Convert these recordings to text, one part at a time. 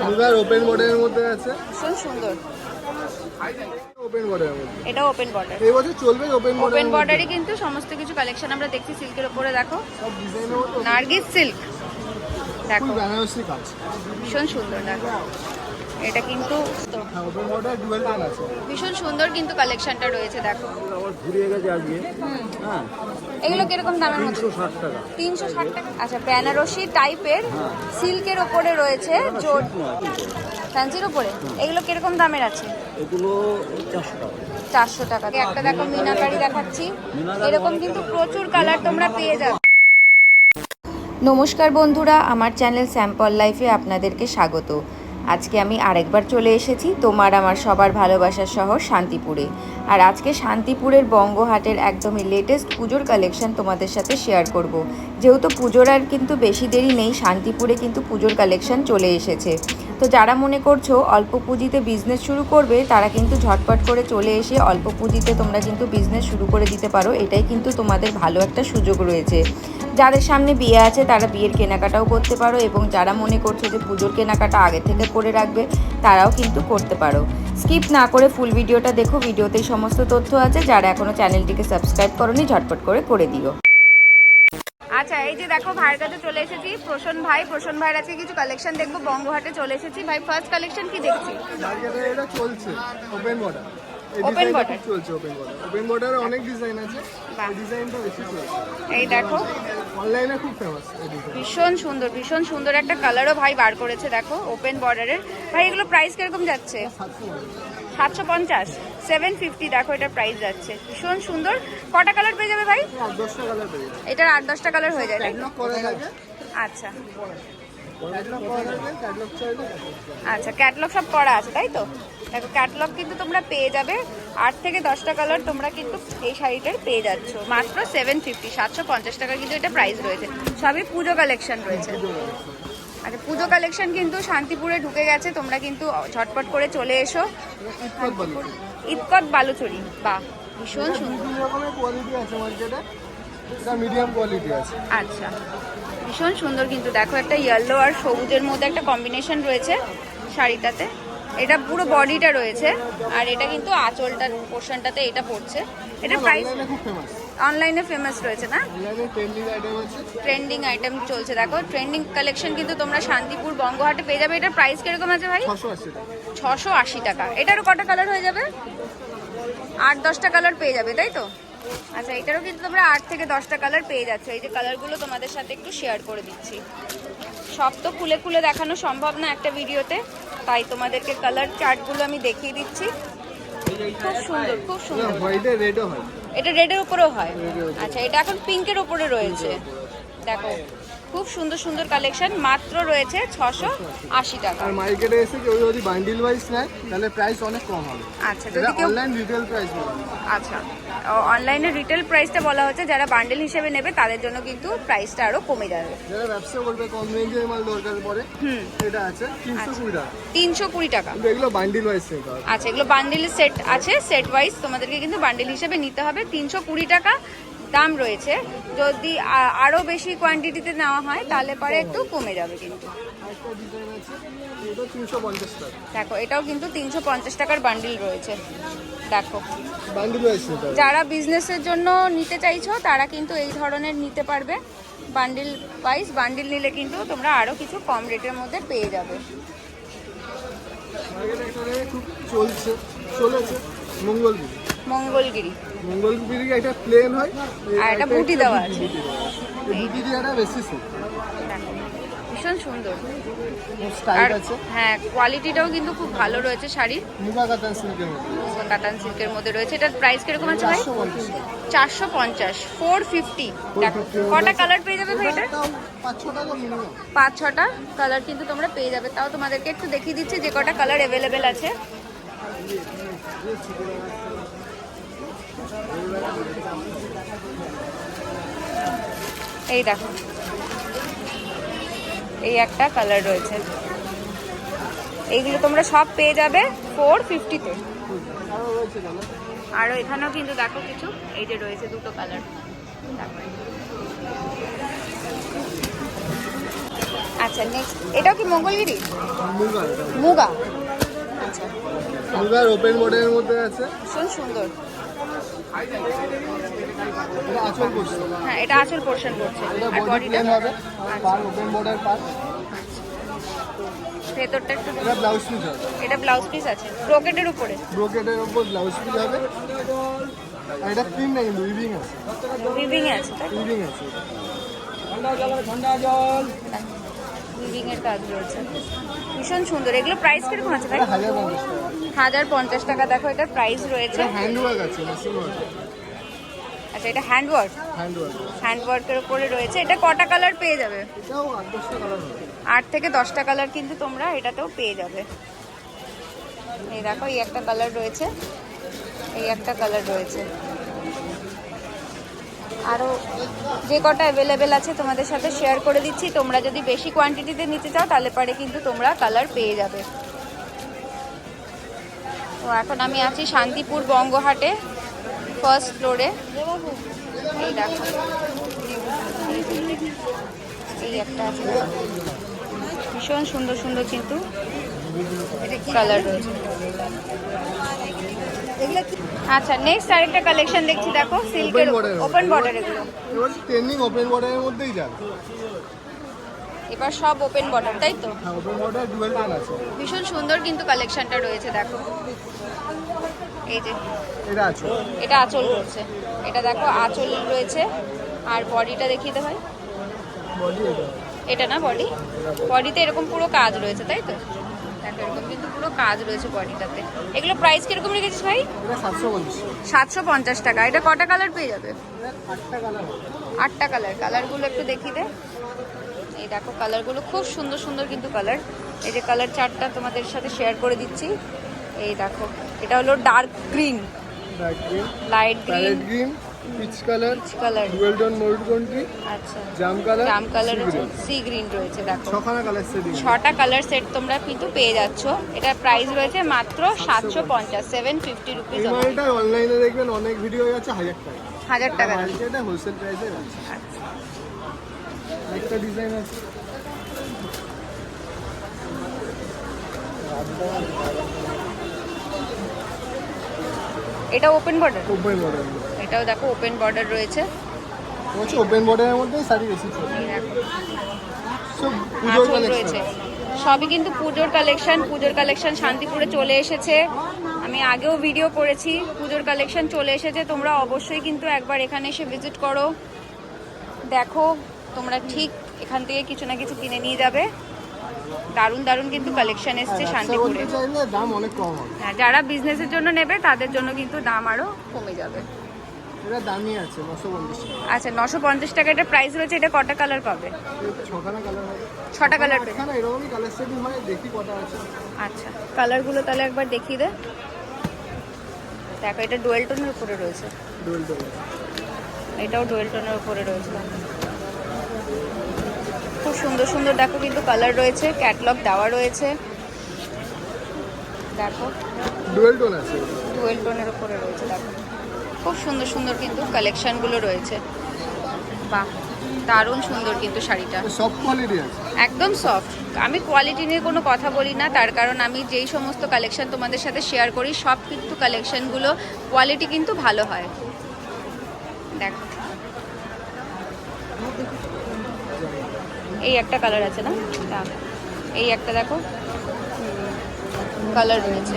Open বর্ডারের মধ্যে আছে? ভীষণ সুন্দর। ওপেন বর্ডারের মধ্যে? এটা ওপেন বর্ডার এই বছর চলবে ওপেন ওপেন বর্ডারই কিন্তু সমস্ত কিছু কালেকশন আমরা দেখছি সিল্কের উপরে দেখো। সব ডিজাইনের মধ্যে নার্গিস সিল্ক দেখো। বেনারসি কাজ। ভীষণ সুন্দর দেখো। এটা কিন্তু হ্যাঁ ভীষণ সুন্দর কিন্তু কালেকশনটা রয়েছে দেখো। ঘুরিয়ে গেছে আজকে। হ্যাঁ। এগুলো কীরকম দামের মধ্যে? তিনশো ষাট টাকা। আচ্ছা বেনারসি টাইপের সিল্কের ওপরে রয়েছে জোর ফ্যান্সির ওপরে? এগুলো কীরকম দামের আছে? এগুলো চারশো টাকা। চারশো টাকা। একটা দেখো মিনাকারি দেখাচ্ছি। এরকম কিন্তু প্রচুর কালার তোমরা পেয়ে যাবে। নমস্কার বন্ধুরা আমার চ্যানেল স্যাম্পল লাইফে আপনাদেরকে স্বাগত। আজকে আমি আরেকবার চলে এসেছি তোমার আমার সবার ভালোবাসার শহর শান্তিপুরে। আর আজকে শান্তিপুরের বঙ্গহাটের একদমই লেটেস্ট পুজোর কালেকশন তোমাদের সাথে শেয়ার করব। যেহেতু পুজোর আর কিন্তু বেশি দেরি নেই, শান্তিপুরে কিন্তু পুজোর কালেকশন চলে এসেছে। তো যারা মনে করছ অল্প পুঁজিতে বিজনেস শুরু করবে, তারা কিন্তু ঝটপট করে চলে এসে অল্প পুঁজিতে তোমরা কিন্তু বিজনেস শুরু করে দিতে পারো। এটাই কিন্তু তোমাদের ভালো একটা সুযোগ রয়েছে। যাদের সামনে বিয়ে আছে, তারা বিয়ের কেনাকাটাও করতে পারো এবং যারা মনে করছ যে পুজোর কেনাকাটা আগে থেকে করে রাখবে তারাও কিন্তু করতে পারো। স্কিপ না করে ফুল ভিডিওটা দেখো ভিডিওতেই সমস্ত তথ্য আছে। যারা এখনও চ্যানেলটিকে সাবস্ক্রাইব করনি ঝটপট করে করে দিও। আচ্ছা এই যে দেখো ভাইয়ের কাছে চলে এসেছি। প্রসন ভাই প্রসন ভাইয়ের আজকে কিছু কালেকশন দেখব। বঙ্গহাটে চলে এসেছি। ভাই ফার্স্ট কালেকশন কি দেখছি? এটা চলছে ওপেন বর্ডার চলছে ওপেন বর্ডার ওপেন বর্ডারে অনেক ডিজাইন আছে। এই ডিজাইনটা বেশি চলছে। এই দেখো। অনলাইনে খুব ফেমাস ভীষণ সুন্দর ভীষণ সুন্দর একটা কালারও ভাই বার করেছে দেখো ওপেন বর্ডারের ভাই এগুলো প্রাইস কীরকম যাচ্ছে? সাতশো পঞ্চাশ। সেভেন ফিফটি দেখো এটা প্রাইস যাচ্ছে। ভীষণ সুন্দর। কটা কালার পেয়ে যাবে ভাই? এটার আট দশটা কালার হয়ে যায় আচ্ছা। আচ্ছা ক্যাটলগ সব করা আছে তাই তো? দেখো ক্যাটলগ কিন্তু তোমরা পেয়ে যাবে। আট থেকে দশটা কালার তোমরা কিন্তু এই শাড়িটার পেয়ে যাচ্ছ। মাত্র সেভেন ফিফটি সাতশো পঞ্চাশ টাকা কিন্তু এটা প্রাইস রয়েছে। সবই পুজো কালেকশন রয়েছে। আচ্ছা পুজো কালেকশন কিন্তু শান্তিপুরে ঢুকে গেছে। তোমরা কিন্তু ঝটপট করে চলে এসো। ইতকট বালুচুরি বাহ ভীষণ সুন্দর। রকমের কোয়ালিটি আছে মার্কেটে মিডিয়াম কোয়ালিটি আছে। আচ্ছা। ভীষণ সুন্দর কিন্তু দেখো একটা ইয়েলো আর সবুজের মধ্যে একটা কম্বিনেশন রয়েছে শাড়িটাতে। এটা পুরো বডিটা রয়েছে আর এটা কিন্তু আঁচলটার পোর্শনটাতে এটা পড়ছে। এটা প্রাইস অনলাইনে ফেমাস রয়েছে না? ট্রেন্ডিং আইটেম চলছে দেখো। ট্রেন্ডিং কালেকশন কিন্তু তোমরা শান্তিপুর বঙ্গহাটে পেয়ে যাবে। এটার প্রাইস কীরকম আছে ভাই? ছশো আশি টাকা। এটারও কটা কালার হয়ে যাবে? আট দশটা কালার পেয়ে যাবে তাই তো? আচ্ছা এটারও কিন্তু তোমরা আট থেকে দশটা কালার পেয়ে যাচ্ছ। এই যে কালারগুলো তোমাদের সাথে একটু শেয়ার করে দিচ্ছি। সব তো খুলে খুলে দেখানো সম্ভব না একটা ভিডিওতে তাই তোমাদেরকে কালার চার্টগুলো আমি দেখিয়ে দিচ্ছি। খুব সুন্দর খুব সুন্দর। এটা রেডের উপরেও হয়। আচ্ছা এটা এখন পিঙ্কের উপরে রয়েছে। দেখো খুব সুন্দর সুন্দর কালেকশন মাত্র রয়েছে ছশো আশি টাকা। আর মার্কেটে এসে কেউ যদি বান্ডিল ওয়াইজ নেয় তাহলে প্রাইস অনেক কম হবে। আচ্ছা যদি কেউ অনলাইন রিটেল প্রাইস আচ্ছা অনলাইনে রিটেল প্রাইসটা বলা হচ্ছে যারা বান্ডেল হিসেবে নেবে তাদের জন্য কিন্তু প্রাইসটা আরও কমে যাবে। যারা ব্যবসা করবে কম রেঞ্জের মাল দরকার পড়ে হুম। এটা আছে তিনশো কুড়ি টাকা। তিনশো কুড়ি টাকা। এগুলো বান্ডিল ওয়াইজ হবে আচ্ছা এগুলো বান্ডেল সেট আছে সেট ওয়াইজ তোমাদেরকে কিন্তু বান্ডিল হিসেবে নিতে হবে তিনশো কুড়ি টাকা দাম রয়েছে। যদি আ- আরও বেশি কোয়ান্টিটিতে নেওয়া হয় তাহলে পরে একটু কমে যাবে কিন্তু। দেখো এটাও কিন্তু তিনশো পঞ্চাশ টাকার বান্ডিল রয়েছে। দেখো। যারা বিজনেসের জন্য নিতে চাইছো তারা কিন্তু এই ধরনের নিতে পারবে। বান্ডিল ওয়াইজ বান্ডিল নিলে কিন্তু তোমরা আরও কিছু কম রেটের মধ্যে পেয়ে যাবে। মঙ্গলগিরি। মঙ্গলগিরি প্লেন হয়। আর একটা বুটি দেওয়া আছে। বুটি বেশি সুন্দর। ভীষণ সুন্দর। আর হ্যাঁ কোয়ালিটিটাও কিন্তু খুব ভালো রয়েছে শাড়ির। মুগা কাতান সিল্কের মধ্যে। কাতান সিল্কের মধ্যে রয়েছে। এটার প্রাইস কীরকম আছে ভাই? চারশো পঞ্চাশ। ফোর ফিফটি কটা কালার পেয়ে যাবে ভাই এটা? পাঁচ ছটা কালার কিন্তু তোমরা পেয়ে যাবে। তাও তোমাদেরকে একটু দেখিয়ে দিচ্ছি যে কটা কালার অ্যাভেলেবেল আছে। এই দেখো। এই একটা কালার রয়েছে। এইগুলো তোমরা সব পেয়ে যাবে ফোর ফিফটিতে আরও এখানেও কিন্তু দেখো কিছু। এই যে রয়েছে দুটো কালার আচ্ছা নেক্সট এটাও কি মঙ্গলগিরি? মুগা। আচ্ছা। ওপেন মডেলের মধ্যে আছে? ভীষণ সুন্দর। এটা আচল করছে। হ্যাঁ এটা আসল পোর্শন করছে। আর বডিটা হবে। পার ওপেন বর্ডার পার। ভেতরটা একটু এটা ব্লাউজ পিস হবে। এটা ব্লাউজ পিস আছে। ব্রোকেটের উপরে। ব্রোকেটের উপর ব্লাউজ পিস হবে। আর এটা প্রিন্ট না কিন্তু উইভিং আছে উইভিং আছে আছে। উইভিং এর কাজ রয়েছে। ভীষণ সুন্দর। এগুলো প্রাইস কীরকম আছে ভাই? হাজার পঞ্চাশ টাকা। দেখো এটার প্রাইস রয়েছে। এটা আচ্ছা এটা হ্যান্ড ওয়ার্ক হ্যান্ড ওয়ার্কের উপরে রয়েছে। এটা কটা কালার পেয়ে যাবে? আট থেকে দশটা কালার কিন্তু তোমরা এটাতেও পেয়ে যাবে। এই দেখো এই একটা কালার রয়েছে। এই একটা কালার রয়েছে। আরও যে কটা অ্যাভেলেবেল আছে তোমাদের সাথে শেয়ার করে দিচ্ছি। তোমরা যদি বেশি কোয়ান্টিটিতে নিতে চাও তাহলে পারে কিন্তু তোমরা কালার পেয়ে যাবে। তো এখন আমি আছি শান্তিপুর বঙ্গহাটে ফার্স্ট ফ্লোরে এই দেখো। এই একটা আছে। ভীষণ সুন্দর সুন্দর কিন্তু কালার রয়েছে। আচ্ছা নেক্সট আরেকটা কালেকশন দেখছি দেখো সিল্কের. ওপেন বর্ডার এগুলো। এবার ট্রেন্ডিং ওপেন বর্ডারের মধ্যেই যাবে। এবার সব ওপেন বর্ডার তাই তো? হ্যাঁ ভীষণ সুন্দর কিন্তু কালেকশনটা রয়েছে দেখো। এই যে এটা আছে। এটা আঁচল রয়েছে এটা দেখো আঁচল রয়েছে। আর বডিটা দেখিয়ে দে ভাই। বডি এটা। না বডি বডিতে এরকম পুরো কাজ রয়েছে তাই তো? দেখো এরকম কিন্তু পুরো কাজ রয়েছে বডিটাতে এগুলো প্রাইস কীরকম রেখেছিস ভাই? সাতশো পঞ্চাশ টাকা। এটা কটা কালার পেয়ে যাবে? আটটা কালার আটটা কালার কালারগুলো একটু দেখিয়ে দে। দেখো কালারগুলো খুব সুন্দর সুন্দর কিন্তু কালার এই যে কালার চারটা তোমাদের সাথে শেয়ার করে দিচ্ছি। এই দেখো এটা হলো dark green light green peach colour colour dual tone mould আচ্ছা। জাম কালার জাম কালার রয়েছে সি গ্রিন রয়েছে দেখো। ছখানা কালার সেটিং ছটা কালার সেট তোমরা কিন্তু পেয়ে যাচ্ছ। এটার প্রাইস রয়েছে মাত্র সাতশো পঞ্চাশ। সেভেন ফিফটি রুপিস এই অনলাইনে দেখবেন অনেক ভিডিও আছে হাজার টাকা। হোলসেল প্রাইসে আছে। একটা ডিজাইন আছে। এটা ওপেন বর্ডার ওপেন বর্ডার এটাও দেখো ওপেন বর্ডার রয়েছে। হচ্ছে ওপেন বর্ডারের মধ্যে শাড়ি সব পুজোর কালেকশন সবই কিন্তু পুজোর কালেকশন পুজোর কালেকশন শান্তিপুরে চলে এসেছে। আমি আগেও ভিডিও করেছি পুজোর কালেকশন চলে এসেছে। তোমরা অবশ্যই কিন্তু একবার এখানে এসে ভিজিট করো। দেখো তোমরা ঠিক এখান থেকে কিছু না কিছু কিনে নিয়ে যাবে। দারুণ দারুণ কিন্তু কালেকশন এসছে শান্তিপুরে। করতে দাম অনেক কম হ্যাঁ যারা বিজনেসের জন্য নেবে তাদের জন্য কিন্তু দাম আরও কমে যাবে। দামই আছে আচ্ছা নশো পঞ্চাশ টাকা এটা প্রাইস রয়েছে এটা কটা কালার পাবে? ছটা কালার হয় আচ্ছা কালারগুলো তাহলে একবার দেখিয়ে দে। দেখো এটা ডুয়েল টোনের উপরে রয়েছে। এটাও ডুয়েল টোনের উপরে রয়েছে। খুব সুন্দর সুন্দর দেখো কিন্তু কালার রয়েছে ক্যাটলগ দেওয়া রয়েছে। দেখো ডুয়েল টোন আছে। ডুয়েল টোনের উপরে রয়েছে দেখো। খুব সুন্দর সুন্দর কিন্তু কালেকশনগুলো রয়েছে। বাহ দারুণ সুন্দর কিন্তু শাড়িটা। সব কোয়ালিটি আছে। একদম সফট আমি কোয়ালিটি নিয়ে কোনো কথা বলি না তার কারণ আমি যেই সমস্ত কালেকশন তোমাদের সাথে শেয়ার করি সব কিন্তু কালেকশনগুলো কোয়ালিটি কিন্তু ভালো হয়। দেখো। এই একটা কালার আছে না। এই একটা দেখো। কালার রয়েছে।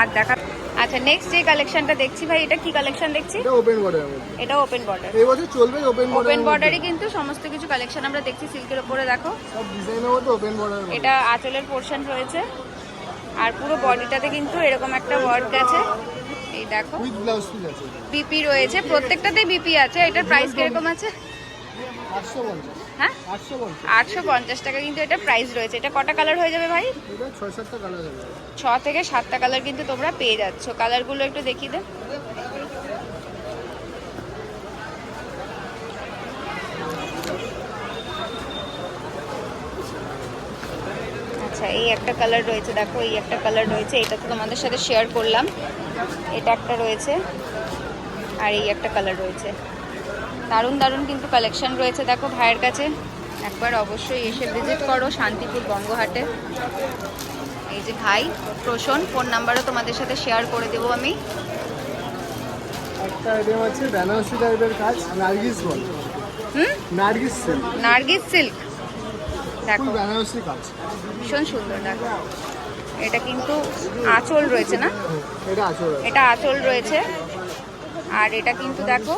আর দেখা আচ্ছা নেক্সট যে কালেকশনটা দেখছি ভাই এটা কি কালেকশন দেখছি? এটা ওপেন বর্ডারের মধ্যে। এটা ওপেন বর্ডার এই বছর চলবে ওপেন বর্ডার ওপেন বর্ডারে কিন্তু সমস্ত কিছু কালেকশন আমরা দেখছি সিল্কের উপরে দেখো। সব ডিজাইনের মধ্যে ওপেন বর্ডার এটা আঁচলের পোর্শন রয়েছে। আর পুরো বডিটাতে কিন্তু এরকম একটা ওয়ার্ক আছে। এই দেখো। উইথ ব্লাউজ পিস আছে। বিপি রয়েছে। প্রত্যেকটাতেই বিপি আছে। এটার প্রাইস কীরকম আছে? আটশো পঞ্চাশ। হ্যাঁ? আটশো পঞ্চাশ। টাকা কিন্তু এটা প্রাইস রয়েছে। এটা কটা কালার হয়ে যাবে ভাই? ছ থেকে সাতটা কালার কিন্তু তোমরা পেয়ে যাচ্ছ। কালারগুলো একটু দেখিয়ে দে। আচ্ছা এই একটা কালার রয়েছে। দেখো এই একটা কালার রয়েছে। এটা তো তোমাদের সাথে শেয়ার করলাম। এটা একটা রয়েছে। আর এই একটা কালার রয়েছে। দারুণ দারুণ কিন্তু কালেকশন রয়েছে। দেখো ভাইয়ের কাছে একবার অবশ্যই এসে ভিজিট করো শান্তিপুর বঙ্গহাটে। এই যে ভাই প্রসন ফোন নাম্বারও তোমাদের সাথে শেয়ার করে দেবো আমি। একটা আইটেম আছে বেনারসি টাইপের কাজ নার্গিস বল। হুম? নার্গিস সিল্ক নার্গিস সিল্ক দেখো। বেনারসি কাজ। ভীষণ সুন্দর দেখো। এটা কিন্তু আঁচল রয়েছে না? এটা আঁচল রয়েছে। আর এটা কিন্তু দেখো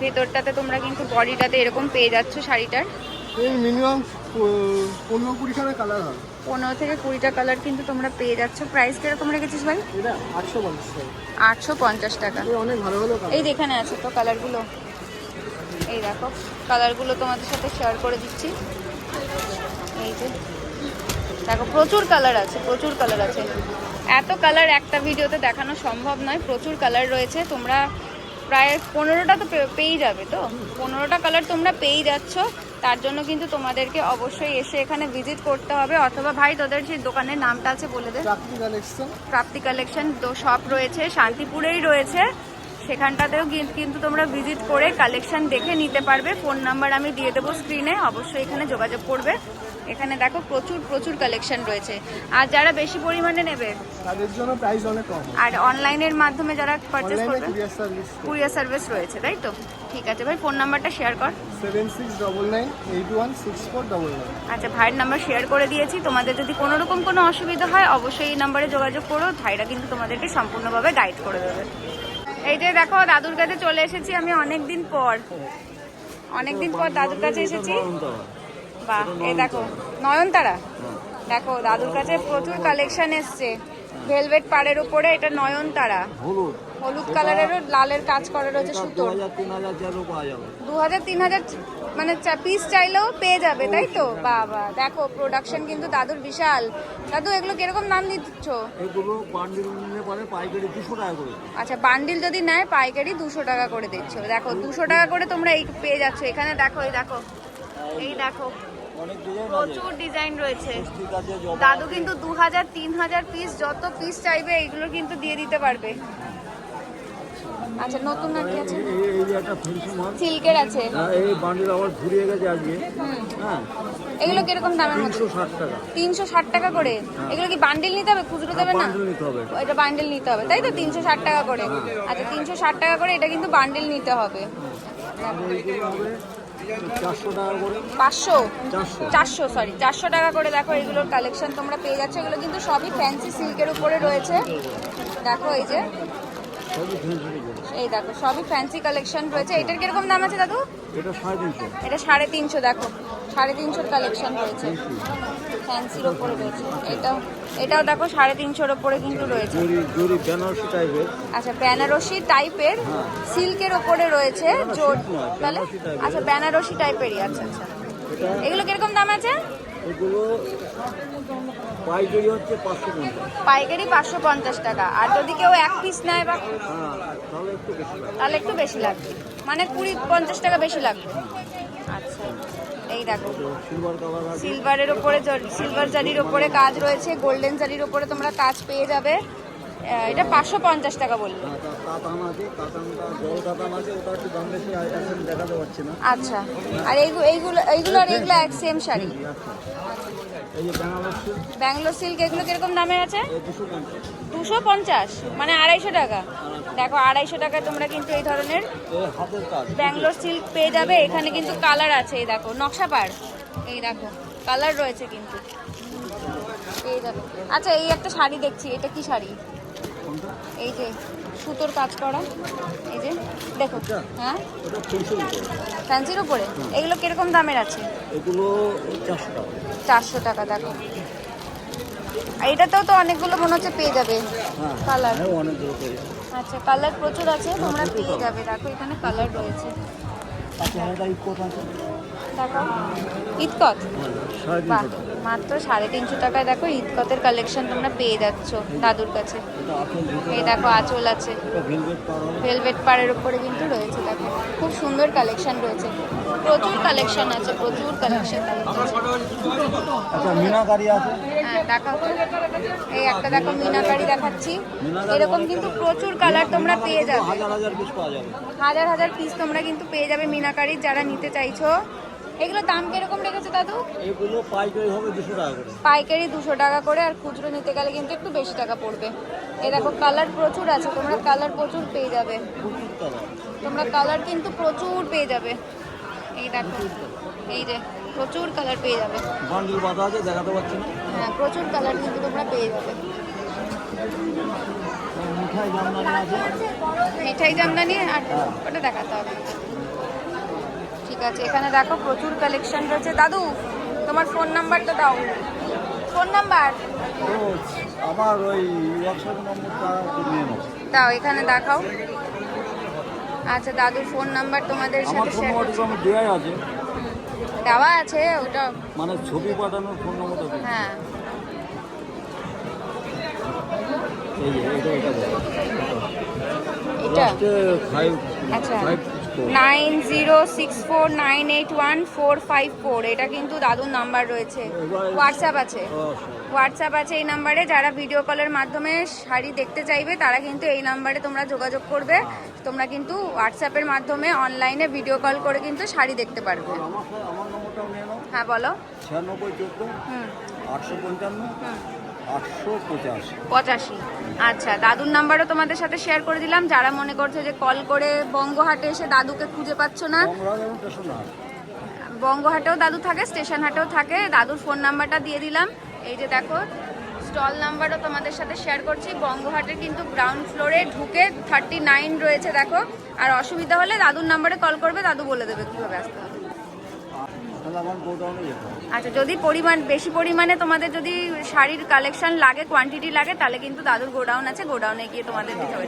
ভেতরটাতে তোমরা কিন্তু বডিটাতে এরকম পেয়ে যাচ্ছ শাড়িটার। মিনিমাম পনেরো কুড়িখানা কালার হয়। পনেরো থেকে কুড়িটা কালার কিন্তু তোমরা পেয়ে যাচ্ছ। প্রাইস কীরকম রেখেছিস ভাই? আটশো পঞ্চাশ টাকা। টাকা। অনেক ভালো ভালো এই যে আছে তো কালারগুলো এই দেখো কালারগুলো তোমাদের সাথে শেয়ার করে দিচ্ছি। এই যে দেখো প্রচুর কালার আছে প্রচুর কালার আছে। এত কালার একটা ভিডিওতে দেখানো সম্ভব নয় প্রচুর কালার রয়েছে। তোমরা প্রায় পনেরোটা তো পে- পেয়েই যাবে তো? পনেরোটা কালার তোমরা পেয়েই যাচ্ছ। তার জন্য কিন্তু তোমাদেরকে অবশ্যই এসে এখানে ভিজিট করতে হবে। অথবা ভাই তোদের যে দোকানের নামটা আছে বলে দে। প্রাপ্তি কালেকশন তো সব রয়েছে শান্তিপুরেই রয়েছে। সেখানটাতেও কিন্তু তোমরা ভিজিট করে কালেকশন দেখে নিতে পারবে। ফোন নাম্বার আমি দিয়ে দেবো স্ক্রিনে অবশ্যই এখানে যোগাযোগ করবে। এখানে দেখো প্রচুর প্রচুর কালেকশন রয়েছে। আর যারা বেশি পরিমাণে নেবে? তাদের জন্য প্রাইস অনেক কম। আর অনলাইনের মাধ্যমে যারা অনলাইনে করবে? কুরিয়ার সার্ভিস কুরিয়ার সার্ভিস রয়েছে তাই তো? ঠিক আছে ভাই ফোন নাম্বারটা শেয়ার কর। Seven six double nine eight one six four double nine আচ্ছা ভাইয়ের নাম্বার শেয়ার করে দিয়েছি। তোমাদের যদি কোনো রকম কোনো অসুবিধা হয় অবশ্যই এই নাম্বারে যোগাযোগ করো। ভাইরা কিন্তু তোমাদেরকে সম্পূর্ণভাবে গাইড করে দেবে। এই যে দেখো দাদুর কাছে চলে এসেছি আমি অনেক দিন পর। অনেক দিন পর দাদুর কাছে এসেছি। বাহ এই দেখো নয়নতারা। দেখো দাদুর কাছে প্রচুর কালেকশন এসছে। ভেলভেট পাড়ের উপরে এটা নয়নতারা। হলুদ। হলুদ কালারেরও লালের কাজ করা রয়েছে সুতোর। দু হাজার তিন হাজার মানে পিস চাইলেও পেয়ে যাবে তাই তো? বাবা দেখো প্রোডাকশন কিন্তু দাদুর বিশাল। দাদু এগুলো কীরকম দাম দিচ্ছ? আচ্ছা বান্ডিল যদি নেয় পাইকারি দুশো টাকা করে দিচ্ছ। দেখো দুশো টাকা করে তোমরা এই পেয়ে যাচ্ছ। এখানে দেখো এই দেখো। এই দেখো। প্রচুর ডিজাইন রয়েছে। দাদু কিন্তু দু হাজার তিন হাজার পিস যত পিস চাইবে এইগুলো কিন্তু দিয়ে দিতে পারবে। আচ্ছা নতুন আর কি আছে? এই- যে একটা সিল্কের আছে। হ্যাঁ, এই বান্ডিল আবার ঘুরিয়ে গেছে আজকে। হ্যাঁ। এগুলো কীরকম দামের মধ্যে? তিনশো ষাট টাকা। করে? এগুলো কি বান্ডিল নিতে হবে খুচরো দেবে না? বান্ডিল নিতে হবে। এটা বান্ডিল নিতে হবে তাই তো? তিনশো ষাট টাকা করে। আচ্ছা তিনশো ষাট টাকা করে এটা কিন্তু বান্ডিল নিতে হবে। পাঁচশো? চারশো। সরি চারশো টাকা করে দেখো এগুলোর কালেকশন তোমরা পেয়ে যাচ্ছ। এগুলো কিন্তু সবই ফ্যান্সি সিল্কের উপরে রয়েছে। দেখো এই যে। এই দেখো সবই ফ্যান্সি কালেকশন রয়েছে। এটার কীরকম দাম আছে দাদু? এটা সাড়ে তিনশো দেখো। সাড়ে তিনশোর কালেকশন রয়েছে। ফ্যান্সির ওপরে রয়েছে। এটাও এটাও দেখো সাড়ে তিনশোর ওপরে কিন্তু রয়েছে। বেনারসি টাইপের আচ্ছা বেনারসি টাইপের সিল্কের ওপরে রয়েছে জোর তাহলে? আচ্ছা বেনারসি টাইপেরই আচ্ছা আচ্ছা। এগুলো কীরকম দাম আছে? পাইকারি হচ্ছে পাঁচশো পঞ্চাশ। পাইকারি পাঁচশো পঞ্চাশ টাকা। আর যদি কেউ এক পিস নেয় বা হ্যাঁ তাহলে একটু বেশি লাগবে। মানে কুড়ি পঞ্চাশ টাকা বেশি লাগবে। আচ্ছা। এই দেখো। সিলভারের ওপরে সিলভার জারির ওপরে কাজ রয়েছে গোল্ডেন জারির ওপরে তোমরা কাজ পেয়ে যাবে। এটা পাঁচশো পঞ্চাশ টাকা বলল। আচ্ছা আর এইগুলো এইগুলো এইগুলো আর এগুলো এক সেম শাড়ি। আচ্ছা। এই যে ব্যাঙ্গালোর সিল্ক এগুলো কীরকম দামের আছে? দুশো পঞ্চাশ। মানে আড়াইশো টাকা। দেখো আড়াইশো টাকায় তোমরা কিন্তু এই ধরনের এই হাতের কাজ। ব্যাঙ্গালোর সিল্ক পেয়ে যাবে। এখানে কিন্তু কালার আছে এই দেখো নকশা পার এই দেখো কালার রয়েছে কিন্তু। আচ্ছা এই একটা শাড়ি দেখছি এটা কি শাড়ি? এই যে সুতোর কাজ করা এই যে দেখো হ্যাঁ? তিনশো উপরে। ফ্যান্সির উপরে? এগুলো কীরকম দামের আছে? এগুলো চারশো টাকা। দেখো। আর এটাতেও তো অনেকগুলো মনে হচ্ছে পেয়ে যাবে হ্যাঁ কালার। হ্যাঁ আচ্ছা কালার প্রচুর আছে তোমরা পেয়ে যাবে। দেখো এখানে কালার রয়েছে। ইকোট ইতকত টাকা। মাত্র সাড়ে তিনশো টাকায় দেখো ইতকতের কালেকশন তোমরা পেয়ে যাচ্ছ দাদুর কাছে। এই দেখো আঁচল আছে। ভেলভেট পাড়ের উপরে কিন্তু রয়েছে দেখো। খুব সুন্দর কালেকশন রয়েছে। প্রচুর কালেকশন আছে প্রচুর কালেকশন আচ্ছা মিনাকারি হ্যাঁ এই একটা দেখো মিনাকারি দেখাচ্ছি। এরকম কিন্তু প্রচুর কালার তোমরা পেয়ে যাবে। হাজার হাজার পিস তোমরা কিন্তু পেয়ে যাবে মিনাকারির যারা নিতে চাইছো। এগুলো দাম কীরকম রেখেছে দাদু? এগুলো পাইকারি হবে দুশো টাকা করে। পাইকারি দুশো টাকা করে আর খুচরো নিতে গেলে কিন্তু একটু বেশি টাকা পড়বে। এই দেখো কালার প্রচুর আছে তোমরা কালার প্রচুর পেয়ে যাবে। তোমরা কালার কিন্তু প্রচুর পেয়ে যাবে। এই দেখো এই যে প্রচুর কালার পেয়ে যাবে। বান্ডিল বাঁধা আছে দেখাতে পাচ্ছি না। হ্যাঁ প্রচুর কালার কিন্তু তোমরা পেয়ে যাবে। মিঠাই জামদানি আর ওটা দেখাতে হবে। ঠিক আছে। এখানে দেখো প্রচুর কালেকশন রয়েছে। দাদু তোমার ফোন নাম্বারটা দাও। ফোন নাম্বার আমার ওই নম্বরটা দাও এখানে দেখাও। আচ্ছা দাদুর ফোন নাম্বার তোমাদের সাথে শেয়ার আছে। দেওয়া আছে ওটা মানে ছবি পাঠানোর ফোন নম্বরটা দিই। হ্যাঁ। এই এটা এটা এটা? আচ্ছা। Nine zero six four nine eight one four five four. এটা কিন্তু দাদুর নাম্বার রয়েছে। হোয়াটসঅ্যাপ আছে। হোয়াটসঅ্যাপ আছে এই নাম্বারে। যারা ভিডিও কলের মাধ্যমে শাড়ি দেখতে চাইবে তারা কিন্তু এই নাম্বারে তোমরা যোগাযোগ করবে। তোমরা কিন্তু হোয়াটসঅ্যাপের মাধ্যমে অনলাইনে ভিডিও কল করে কিন্তু শাড়ি দেখতে পারবে। হ্যাঁ বলো। ছিয়ানব্বই চোদ্দ হুম। আটশো পঞ্চান্ন পঁচাশি। আচ্ছা দাদুর নাম্বারও তোমাদের সাথে শেয়ার করে দিলাম। যারা মনে করছে যে কল করে বঙ্গহাটে এসে দাদুকে খুঁজে পাচ্ছ না বঙ্গহাটেও দাদু থাকে স্টেশন হাটেও থাকে। দাদুর ফোন নাম্বারটা দিয়ে দিলাম। এই যে দেখো স্টল নাম্বারও তোমাদের সাথে শেয়ার করছি। বঙ্গহাটের কিন্তু গ্রাউন্ড ফ্লোরে ঢুকে থার্টি নাইন রয়েছে দেখো। আর অসুবিধা হলে দাদুর নাম্বারে কল করবে দাদু বলে দেবে কীভাবে আসতে হবে। আচ্ছা যদি পরিমাণ বেশি পরিমাণে তোমাদের যদি শাড়ির কালেকশন লাগে কোয়ান্টিটি লাগে তাহলে কিন্তু দাদুর গোডাউন আছে গোডাউনে গিয়ে তোমাদের দিতে হবে।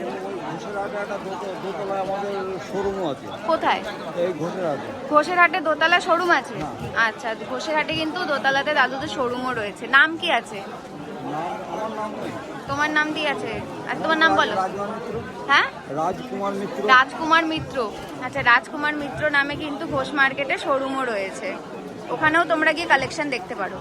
কোথায়? এই ঘোষের হাটে ঘোষের হাটে দোতলা শোরুম আছে? আচ্ছা ঘোষের হাটে কিন্তু দোতলাতে দাদুদের শোরুমও রয়েছে। নাম কি আছে? তোমার নাম দিয়ে আছে? আর তোমার নাম বলো। হ্যাঁ? রাজকুমার মিত্র। রাজকুমার মিত্র। আচ্ছা রাজকুমার মিত্র নামে কিন্তু ঘোষ মার্কেটে শোরুমও রয়েছে। ওখানেও তোমরা গিয়ে কালেকশন দেখতে পারো।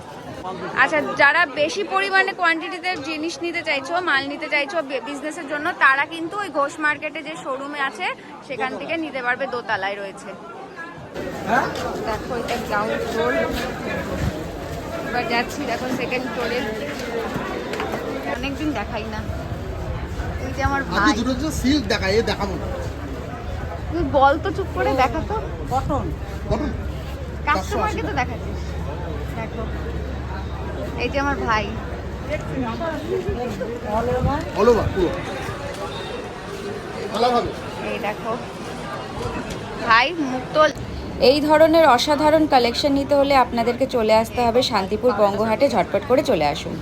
আচ্ছা যারা বেশি পরিমাণে কোয়ান্টিটিতে জিনিস নিতে চাইছো মাল নিতে চাইছো বিজনেসের জন্য তারা কিন্তু ওই ঘোষ মার্কেটে যে শোরুমে আছে সেখান থেকে নিতে পারবে দোতলায় রয়েছে। দেখো এটা গ্রাউন্ড ফ্লোর এবার যাচ্ছি দেখো সেকেন্ড ফ্লোরে অনেকদিন দেখাই না। যে আমার ভাই। দুটো সিল্ক দেখাবো তুই বল তো চুপ করে দেখা তো। কটন কটন কাস্টমারকে তো দেখাচ্ছিস দেখো। এই যে আমার ভাই। এই দেখো। ভাই মুক্ত এই ধরনের অসাধারণ কালেকশন নিতে হলে আপনাদেরকে চলে আসতে হবে শান্তিপুর বঙ্গহাটে ঝটপট করে চলে আসুন।